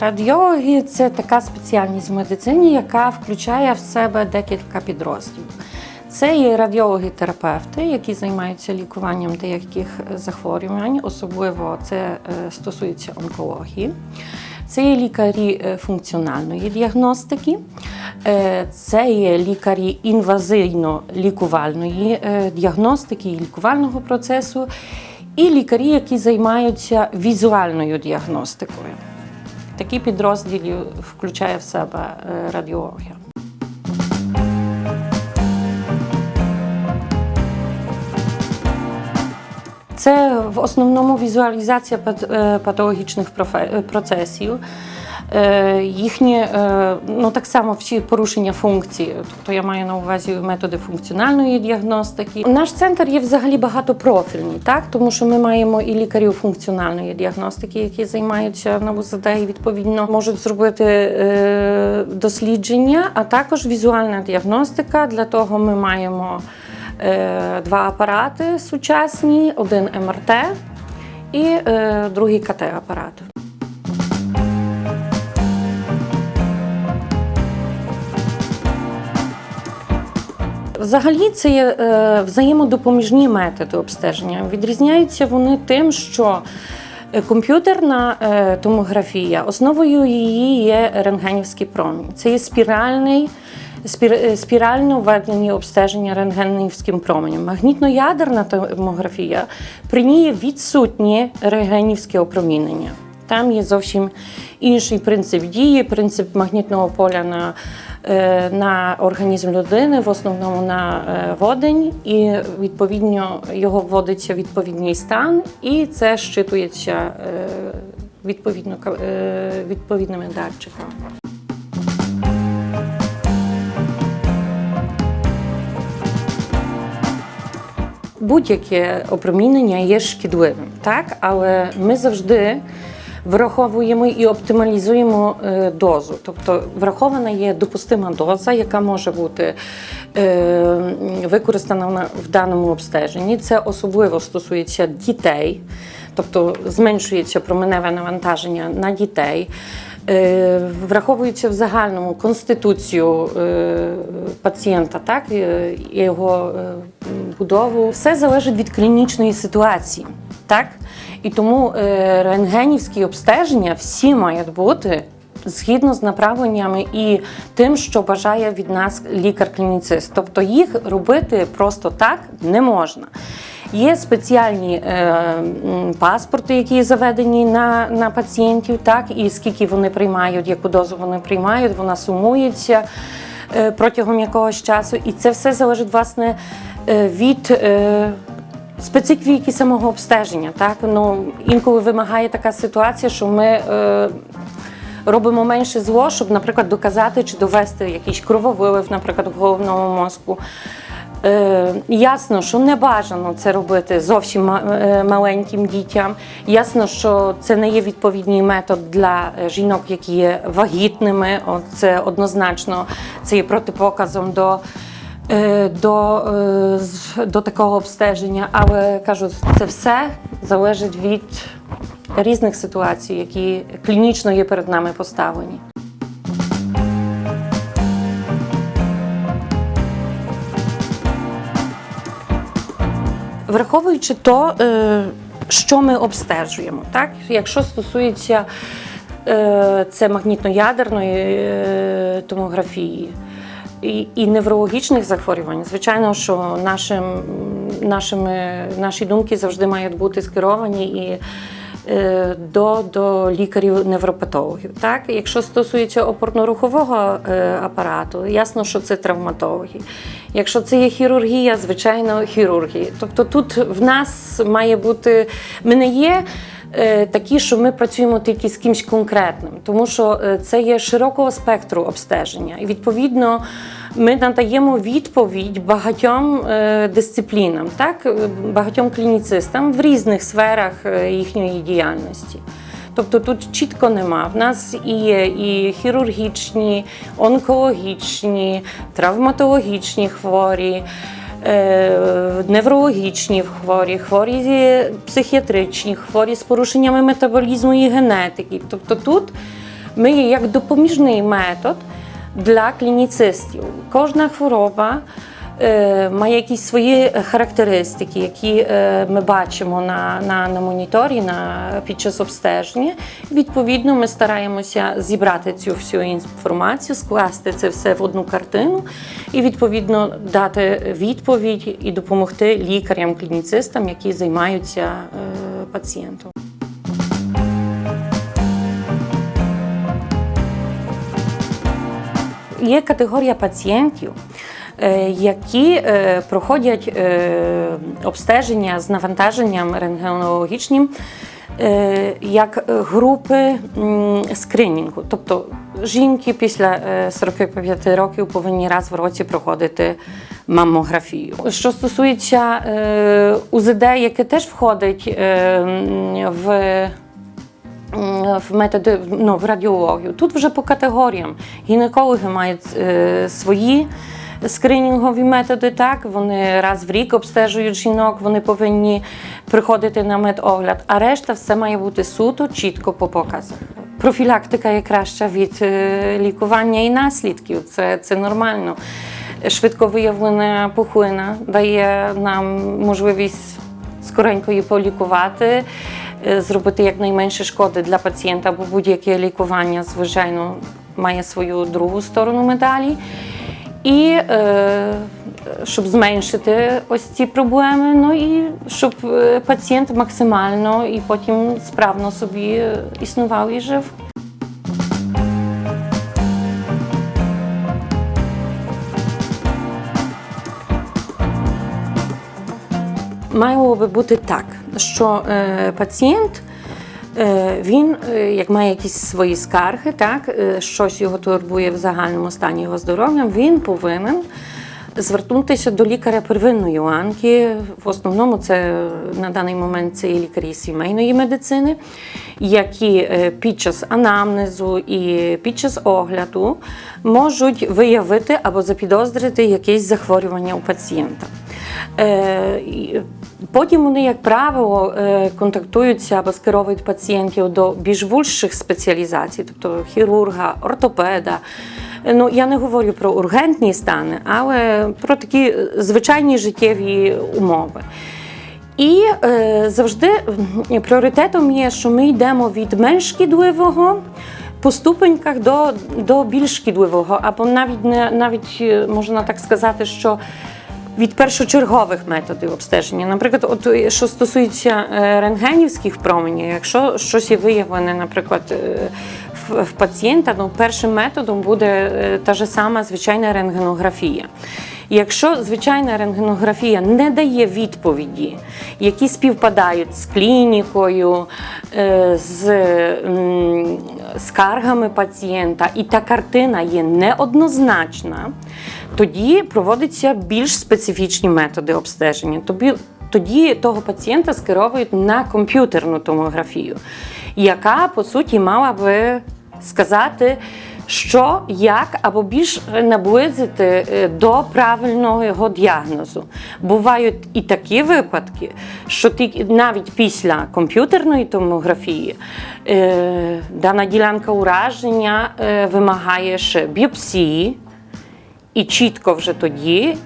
Радіологи це така спеціальність в медицині, яка включає в себе декілька підрозділів. Це є радіологи-терапевти, які займаються лікуванням деяких захворювань, особливо це е, стосується онкології. Це є лікарі е, функціональної діагностики, е, це є лікарі інвазивно-лікувальної діагностики і лікувального процесу, і лікарі, які займаються візуальною діагностикою. Такі підрозділі включає в себе е, радіологія. Це в основному візуалізація е, патологічних е, процесів. Е, Їхні, е, ну так само всі порушення функцій, тобто я маю на увазі методи функціональної діагностики. Наш центр є взагалі багатопрофільний, так тому що ми маємо і лікарів функціональної діагностики, які займаються на УЗД і відповідно можуть зробити е, дослідження, а також візуальна діагностика. Для того ми маємо два апарати сучасні: один МРТ і е, другий КТ-апарат. Взагалі, це є е, взаємодопоміжні методи обстеження. Відрізняються вони тим, що е, комп'ютерна е, томографія, основою її є рентгенівський промінь. Це є спіральний. спір- Спірально введені обстеження рентгенівським променем. Магнітно-ядерна томографія при ній відсутнє рентгенівське опромінення. Там є зовсім інший принцип дії, принцип магнітного поля на, е, на організм людини, в основному на е, водень, і відповідно його вводиться в відповідний стан, і це щитується е, відповідно відповідними датчиками. Будь-яке опромінення є шкідливим, так? але ми завжди враховуємо і оптималізуємо е, дозу. Тобто врахована є допустима доза, яка може бути е, використана на- в даному обстеженні. Це особливо стосується дітей, тобто зменшується променеве навантаження на дітей. Е, Враховується в загальному конституцію пацієнта, так його будову. Все залежить від клінічної ситуації, так і тому е, рентгенівські обстеження всі мають бути. Згідно з направленнями і тим, що бажає від нас лікар-клініцист. Тобто їх робити просто так не можна. Є спеціальні е, паспорти, які заведені на, на пацієнтів, так, і скільки вони приймають, яку дозу вони приймають, вона сумується е, протягом якогось часу. І це все залежить власне е, від. Е, Специфіки самого обстеження, так ну інколи вимагає така ситуація, що ми е, робимо менше зло, щоб, наприклад, доказати чи довести якийсь крововилив, наприклад, в головному мозку. Е, ясно, що не бажано це робити зовсім е, маленьким дітям. Ясно, що це не є відповідний метод для жінок, які є вагітними. От Це однозначно це є протипоказом до. Е, До, е, до такого обстеження, але кажу, це все залежить від різних ситуацій, які клінічно є перед нами поставлені. Враховуючи то, е, що ми обстежуємо, так? якщо стосується це магнітно-ядерної томографії і, і неврологічних захворювань, звичайно, що нашим, нашими, наші думки завжди мають бути скеровані і е, до, до лікарів-невропатологів. Так? Якщо стосується опорно-рухового е, апарату, ясно, що це травматологи. Якщо це є хірургія, звичайно, хірургії. Тобто тут в нас має бути, ми не є. Е, Такі, що ми працюємо тільки з кимсь конкретним, тому що е, це є широкого спектру обстеження, і відповідно ми надаємо відповідь багатьом е, дисциплінам, так багатьом клініцистам в різних сферах їхньої діяльності. Тобто тут чітко нема. В нас і є і хірургічні, онкологічні, травматологічні хворі, неврологічні хворі, хворі психіатричні, хворі з порушеннями метаболізму і генетики. Тобто тут Ми є як допоміжний метод для клініцистів. Кожна хвороба е, має якісь свої характеристики, які е, ми бачимо на, на, на моніторі на, під час обстеження. Відповідно, ми стараємося зібрати цю всю інформацію, скласти це все в одну картину і відповідно дати відповідь і допомогти лікарям-клініцистам, які займаються е, пацієнтом. Є категорія пацієнтів, е, які е, проходять е, обстеження з навантаженням рентгенологічним е, як групи скринінгу. Тобто жінки після е, 45 років повинні раз в році проходити мамографію. Що стосується е, УЗД, яке теж входить е, в в методи ну, в радіологію. Тут вже по категоріям. Гінекологи мають е, свої скринінгові методи. Так, вони раз в рік обстежують жінок, вони повинні приходити на медогляд, а решта все має бути суто, чітко по показах. Профілактика є краща від е, лікування і наслідків. Це, це нормально. Швидко виявлена пухлина дає нам можливість скоренько її полікувати, е, зробити якнайменше шкоди для пацієнта, бо будь-яке лікування, звичайно, має свою другу сторону медалі. І е, щоб зменшити ось ці проблеми, ну і щоб е, пацієнт максимально і потім справно собі існував і жив. Мало би бути так, що е, пацієнт він е, як має якісь свої скарги, так, е, щось його турбує в загальному стані його здоров'я, він повинен звернутися до лікаря первинної ланки. В основному це на даний момент це і лікарі сімейної медицини, які е, під час анамнезу і під час огляду можуть виявити або запідозрити якесь захворювання у пацієнта. Потім вони, як правило, е, контактуються або скеровують пацієнтів до більш вужчих спеціалізацій, тобто хірурга, ортопеда. Е, Ну, я не говорю про ургентні стани, але про такі звичайні життєві умови. І е, завжди пріоритетом є, що ми йдемо від менш шкідливого по ступеньках до, до більш шкідливого, або навіть навіть е, можна так сказати, що від першочергових методів обстеження. Наприклад, от е, що стосується е, рентгенівських променів, якщо щось є виявлене, наприклад, е, в, пацієнта, ну, першим методом буде та ж сама звичайна рентгенографія. Якщо звичайна рентгенографія не дає відповіді, які співпадають з клінікою, з скаргами пацієнта, і та картина є неоднозначна, тоді проводяться більш специфічні методи обстеження. Тобі тоді того пацієнта скеровують на комп'ютерну томографію, яка по суті мала би сказати, що, як або більш наблизити е, до правильного його діагнозу. Бувають і такі випадки, що ти навіть після комп'ютерної томографії е, дана ділянка ураження е, вимагає ще біопсії. І чітко вже тоді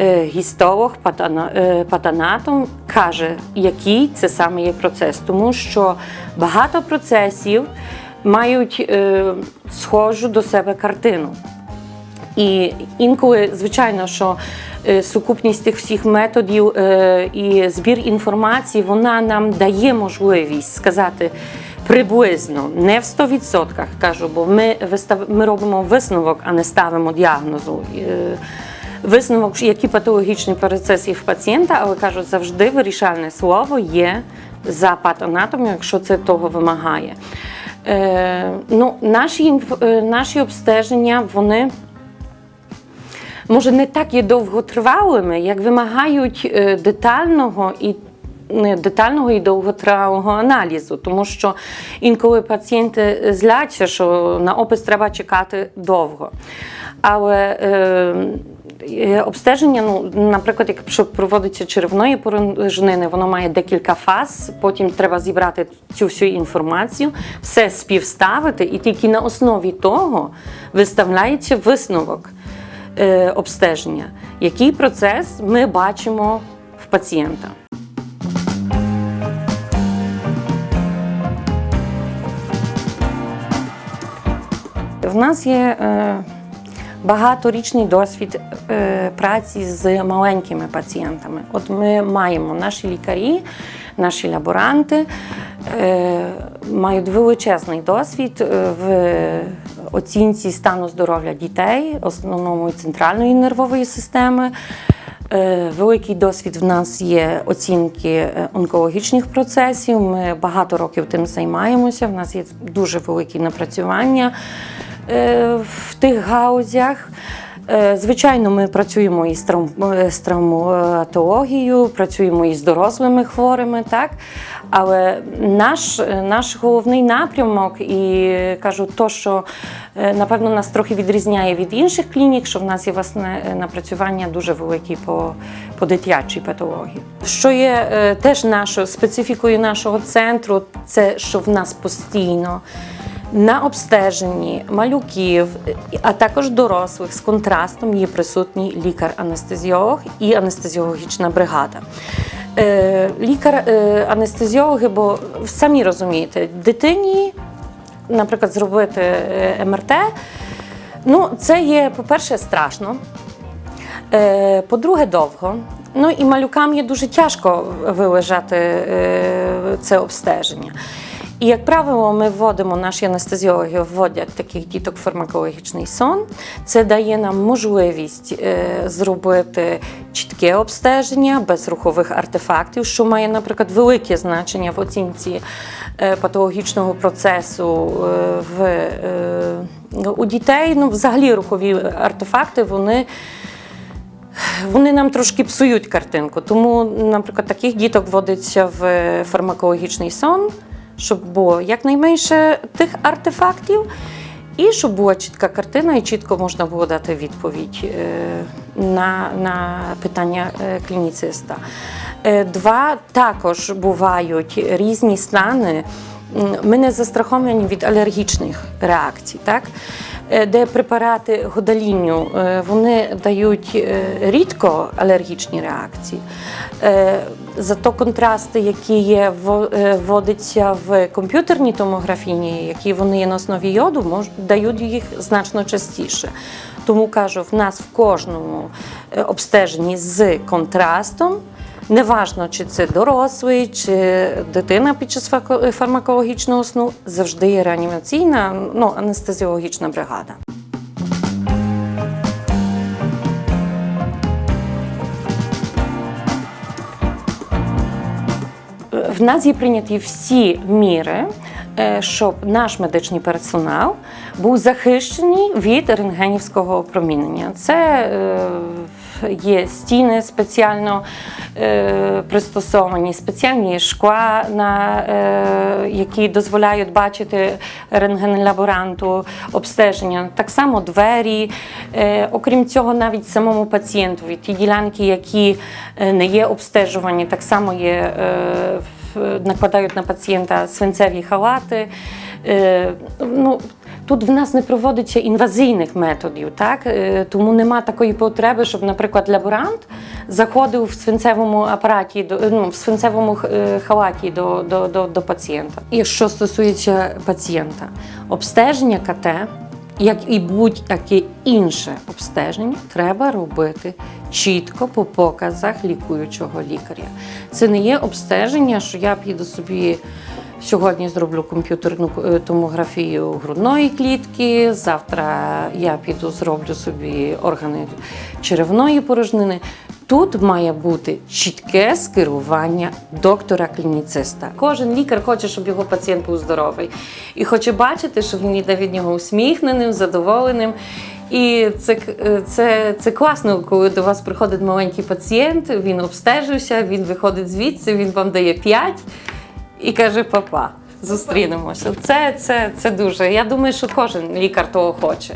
е, гістолог, е, патанатом каже, який це саме є процес, тому що багато процесів мають е, схожу до себе картину. І інколи, звичайно, що е, сукупність тих всіх методів е, і збір інформації вона нам дає можливість сказати приблизно, не в 100%, кажу, бо ми, вистав, ми робимо висновок, а не ставимо діагнозу. Висновок, які патологічні процеси в пацієнта, але кажу, завжди вирішальне слово є за патонатом, якщо це того вимагає. Е, ну, наші, е, наші обстеження, вони може не так є довготривалими, як вимагають е, детального і детального і довготривалого аналізу, тому що інколи пацієнти зляться, що на опис треба чекати довго. Але Е, Обстеження, ну, наприклад, якщо проводиться черевної порожнини, воно має декілька фаз. Потім треба зібрати цю всю інформацію, все співставити, і тільки на основі того виставляється висновок е, обстеження, який процес ми бачимо в пацієнта. В нас є е, багаторічний досвід е, праці з маленькими пацієнтами. От ми маємо наші лікарі, наші лаборанти е, мають величезний досвід е, в оцінці стану здоров'я дітей, основному центральної нервової системи. Великий досвід в нас є оцінки онкологічних процесів. Ми багато років тим займаємося. В нас є дуже великі напрацювання в тих гаузях. Е, Звичайно, ми працюємо із травм- е, з травматологією, працюємо із дорослими хворими, так? Але наш, е, наш головний напрямок, і кажу, то, що е, напевно нас трохи відрізняє від інших клінік, що в нас є власне е, напрацювання дуже великі по, по дитячій патології. Що є е, теж нашою специфікою нашого центру, це що в нас постійно на обстеженні малюків, а також дорослих з контрастом є присутній лікар-анестезіолог і анестезіологічна бригада. Е, Лікар-анестезіологи, бо самі розумієте, дитині, наприклад, зробити е, МРТ, ну, це є, по-перше, страшно. Е, По-друге, довго. Ну і малюкам є дуже тяжко вилежати е, це обстеження. І, як правило, ми вводимо, наші анестезіологи вводять таких діток в фармакологічний сон. Це дає нам можливість е, зробити чітке обстеження без рухових артефактів, що має, наприклад, велике значення в оцінці е, патологічного процесу е, в, е, у дітей. Ну, взагалі, рухові артефакти вони. Вони нам трошки псують картинку. Тому, наприклад, таких діток вводиться в фармакологічний сон, щоб було якнайменше тих артефактів, і щоб була чітка картина, і чітко можна було дати відповідь е, на, на питання е, клініциста. Е, Два також бувають різні стани. Ми не застраховані від алергічних реакцій, так? Е, де препарати годалінню е, вони дають е, рідко алергічні реакції. Зато контрасти, які є, вводяться в комп'ютерній томографії, які вони є на основі йоду, мож, дають їх значно частіше. Тому кажу, в нас в кожному обстеженні з контрастом Неважно, чи це дорослий, чи дитина під час фармакологічного сну, завжди є реанімаційна, ну, анестезіологічна бригада. В нас є прийняті всі міри, е, щоб наш медичний персонал був захищений від рентгенівського опромінення. Це е, є стіни спеціально е, пристосовані, спеціальні шкла, на, е, які дозволяють бачити рентген-лаборанту обстеження. Так само двері. Е, окрім цього, навіть самому пацієнтові ті ділянки, які е, не є обстежувані, так само є. Е, накладають на пацієнта свинцеві халати. Е, ну, тут в нас не проводиться інвазійних методів, так? Е, тому нема такої потреби, щоб, наприклад, лаборант заходив в свинцевому апараті, до- ну, в свинцевому е, халаті до, до, до, до пацієнта. І що стосується пацієнта, обстеження КТ як і будь-яке інше обстеження, треба робити чітко по показах лікуючого лікаря. Це не є обстеження, що я піду собі. Сьогодні зроблю комп'ютерну е, томографію грудної клітки. Завтра я піду зроблю собі органи черевної порожнини. Тут має бути чітке скерування доктора-клініциста. Кожен лікар хоче, щоб його пацієнт був здоровий, і хоче бачити, що він йде від нього усміхненим, задоволеним. І це, е, це, це класно, коли до вас приходить маленький пацієнт, він обстежився, він виходить звідси, він вам дає 5 і каже: Папа, зустрінемося. Це, це, це дуже. Я думаю, що кожен лікар того хоче.